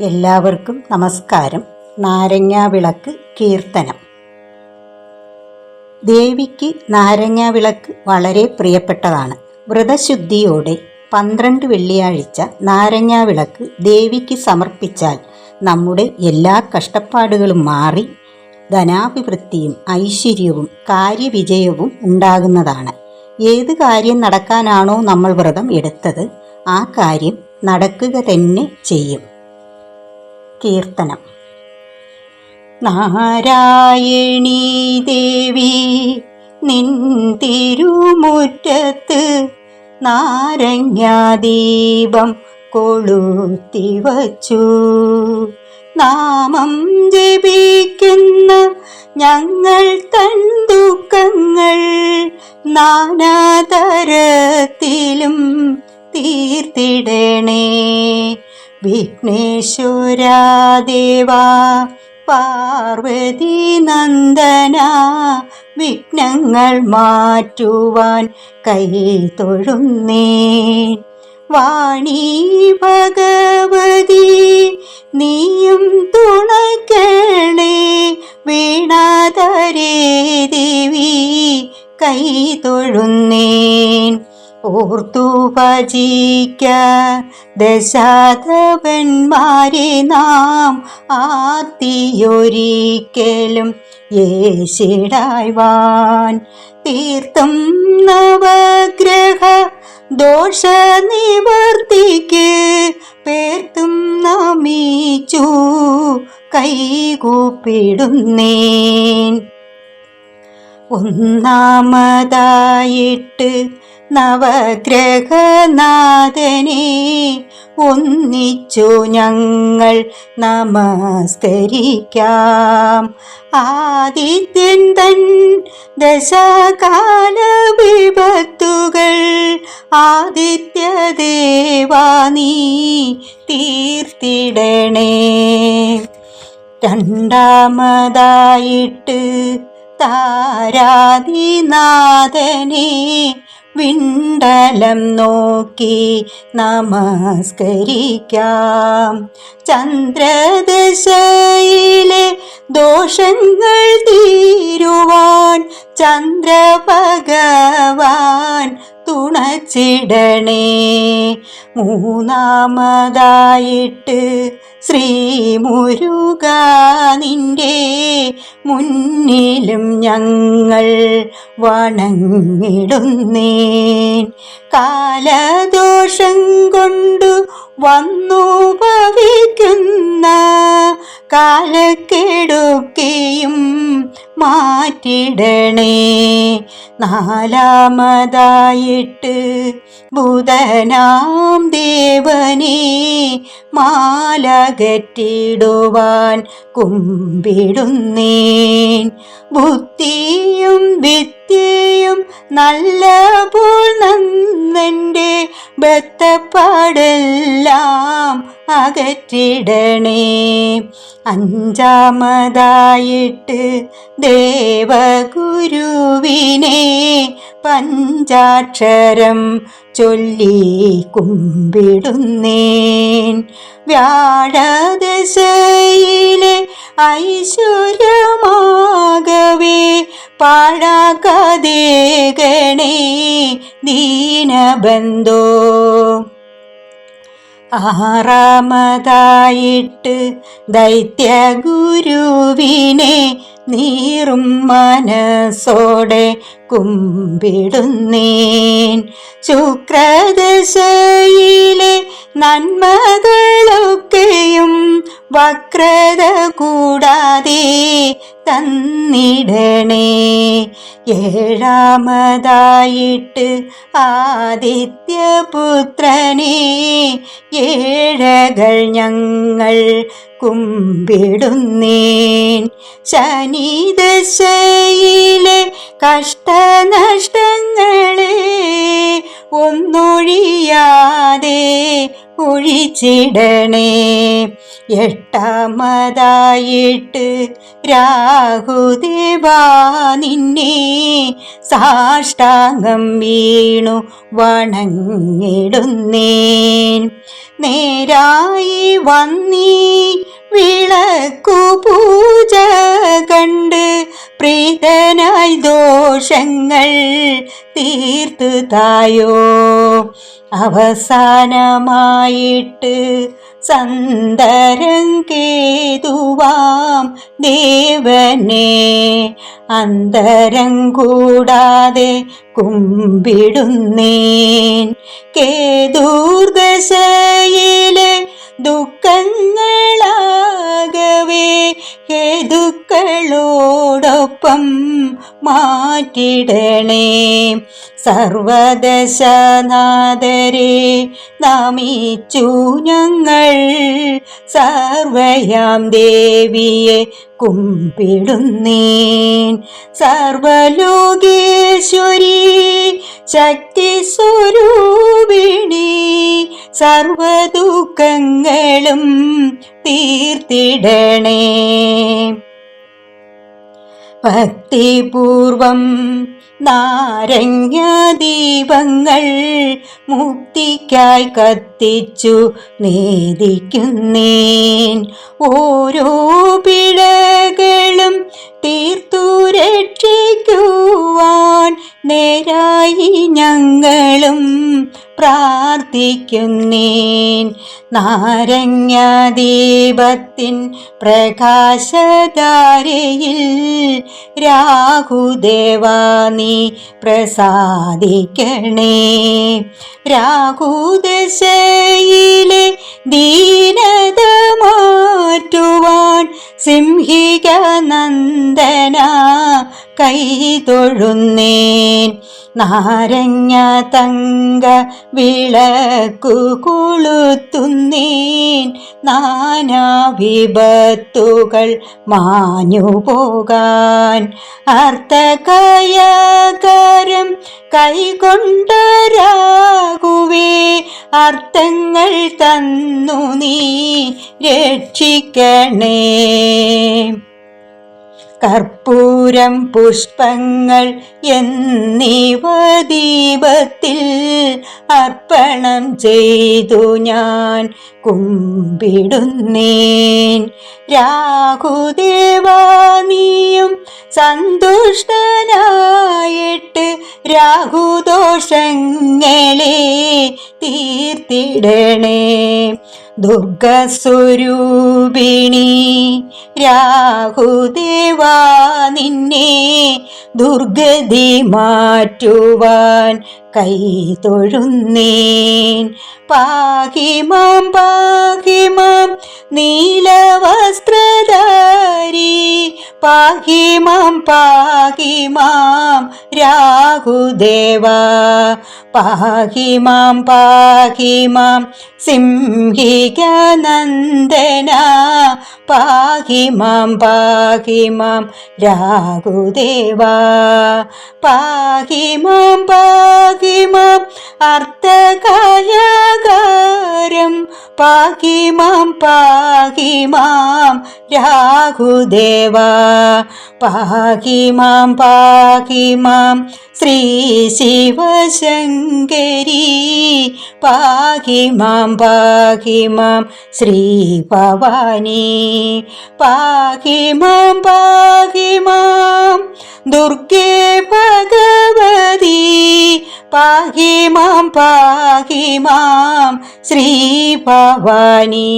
എല്ലാവർക്കും നമസ്കാരം. നാരങ്ങാവിളക്ക് കീർത്തനം. ദേവിക്ക് നാരങ്ങാവിളക്ക് വളരെ പ്രിയപ്പെട്ടതാണ്. വ്രതശുദ്ധിയോടെ പന്ത്രണ്ട് വെള്ളിയാഴ്ച നാരങ്ങാവിളക്ക് ദേവിക്ക് സമർപ്പിച്ചാൽ നമ്മുടെ എല്ലാ കഷ്ടപ്പാടുകളും മാറി ധനാഭിവൃത്തിയും ഐശ്വര്യവും കാര്യവിജയവും ഉണ്ടാകുന്നതാണ്. ഏത് കാര്യം നടക്കാനാണോ നമ്മൾ വ്രതം എടുത്തത് ആ കാര്യം നടക്കുക തന്നെ ചെയ്യും. കീർത്തനം. നാരായണീ ദേവി നിൻ തിരുമുറ്റത്ത് നാരങ്ങാദീപം കൊളുത്തി വച്ചു. നാമം ജപിക്കുന്ന ഞങ്ങൾ തൻ നാനാതരത്തിലും തീർത്തിടണേ. വിഘ്നേശ്വരാദേവ പാർവതി നന്ദന വിഘ്നങ്ങൾ മാറ്റുവാൻ കൈ തൊഴുന്നേ വാണി ഭഗവതി നീയും തുണയ്ക്കണേ വീണാതരേ ദേവി കൈ തൊഴുന്നേൻ. ഓർത്തു ഭജിക്ക. ദശാധവന്മാരെ നാം ആർത്തിയൊരിക്കലും യേശിടായ്വാൻ തീർത്തും നവഗ്രഹ ദോഷ നിവർത്തിക്ക് പേർത്തും നമിച്ചു കൈകൂപ്പിടുന്നേൻ. ഒന്നാമതായിട്ട് നവഗ്രഹനാഥനെ ഒന്നിച്ചു ഞങ്ങൾ നമസ്കരിക്കാം. ആദിത്യൻ തൻ ദശകാല വിപത്തുകൾ ആദിത്യദേവാനീ തീർത്തിടണേ. രണ്ടാമതായിട്ട് താരാതിനാഥനെ വിണ്ടലം നോക്കി നമസ്കരിക്കാം. ചന്ദ്രദശയിലെ ദോഷങ്ങൾ തീരുവാൻ ചന്ദ്രഭഗവാൻ തുണച്ചിടണേ മൂന്നാമതായിട്ട് ശ്രീ ശ്രീമുരുക നിന്റെ മുന്നിലും ഞങ്ങൾ വണങ്ങിടുന്നേൻ. കാലദോഷം കൊണ്ടു വന്നു ഭവിക്കുന്ന കാലക്കെടുക്കെയും മാറ്റിടണേ. നാലാമതായിട്ട് ബുധനാം ദേവനെ മാലകറ്റിടുവാൻ കുമ്പിടുന്നേൻ. ബുദ്ധിയും വിദ്യയും നല്ല പോൽ നന്നെന്റെ ബത്തപ്പാടെല്ലാം അകറ്റിടണേ. അഞ്ചാമതായിട്ട് ദേവഗുരുവിനെ പഞ്ചാക്ഷരം ചൊല്ലി കുമ്പിടുന്നേൻ. വ്യാഴദശയിലെ ഐശ്വര്യമാകവേ പാഴാക്കാതെ ഗണേ ദീനബന്ധോ. ആറാമതായിട്ട് ദൈത്യഗുരുവിനെ നീറും മനസ്സോടെ കുമ്പിടുന്നേൻ. ശുക്രദശയിലെ നന്മകളൊക്കെയും വക്രത കൂടാതെ തന്നിടണേ. ഏഴാമതായിട്ട് ആദിത്യപുത്രനെ ഏഴകൾ ഞങ്ങൾ കുമ്പിടുന്നേൻ. ശനിദശയിലെ കഷ്ടനഷ്ടങ്ങളെ ഒന്നൊഴിയാതെ ഒഴിച്ചിടണേ. എട്ടാമതായിട്ട് രാഹുദേവാ നിന്നെ സാഷ്ടാംഗം വീണു വണങ്ങിടുന്നേൻ. നേരായി വന്നീ വിളക്കു പൂജ കണ്ട് പ്രീതനായി ദോഷങ്ങൾ തീർത്തു തായോ. അവസാനമായിട്ട് സന്തരം കേതുവാം ദേവനെ. അന്തരം കൂടാതെ കുമ്പിടുന്നേൻ. കേതൂർദശയിലെ ദുഃഖങ്ങളാകവേ ഹേതുക്കളോടൊപ്പം മാറ്റിടണേ. സർവദശനാഥരെ നമിച്ചു ഞങ്ങൾ സർവയാം ദേവിയെ കുമ്പിടുന്നേൻ. സർവലോകേശ്വരി ശക്തി സ്വരൂപിണി സർവദുഃഖങ്ങളും തീർത്തിടണേ. ഭക്തിപൂർവം നാരങ്ങ ദീപങ്ങൾ മുക്തിക്കായി കത്തിച്ചു നേദിക്കുന്നേൻ ഓരോ പിഴകളും തീർത്തു രക്ഷിക്കുവാൻ നേരായി ഞങ്ങളും പ്രാർത്ഥിക്കുന്നേൻ. നാരങ്ങ ദീപത്തിൻ പ്രകാശധാരയിൽ രാഹുദേവാനി പ്രസാദിക്കണേ. രാഹുദശയിലെ ദീനത മാറ്റുവാൻ സിംഹിക നന്ദന കൈ തൊഴുന്നേൻ. നാരങ്ങ തങ്ക വിളക്കു കുളുത്തുന്നീൻ നാനാ വിപത്തുകൾ മാഞ്ഞു പോകാൻ അർത്ഥകയകരം കൈകൊണ്ടരാകുവേ അർത്ഥങ്ങൾ തന്നു നീ രക്ഷിക്കണേ. കർപ്പൂരം പുഷ്പങ്ങൾ എന്നിവ ദീപത്തിൽ അർപ്പണം ചെയ്തു ഞാൻ കുമ്പിടുന്നേൻ. രാഹുദേവാനിയും സന്തുഷ്ടനായിട്ട് രാഹുദോഷങ്ങളെ തീർത്തിടണേ. ദുർഗസ്വരൂപിണി രാഹുദേവാ നിന്നെ ദുർഗതി മാറ്റുവാൻ കൈ തൊഴുന്നേൻ. പാഹിമാം പാഹിമാം നീലവസ്ത്രധാരി പാഹിമാം പാഹിമാം രാഹുദേവ. പാഹിമാം പാഹിമാം സിംഹിക നന്ദന പാഹിമാം പാഹിമാം രാഘുദേവ. പാഹിമാം പാഹിമാം അർത്ഥകായകാരം പാഹിമാം പാഹിമാം രാഘുദേവ. പാഹിമാം പാഹിമാം ശ്രീ ശിവശങ്കരി. പാഹിമാം പാഹിമാം ശ്രീ ഭവാനി പാഹിമാം പാഹിമാം ദുർഗേ ഭഗവതി. പാഹിമാം പാഹിമാം ശ്രീ ഭവാനി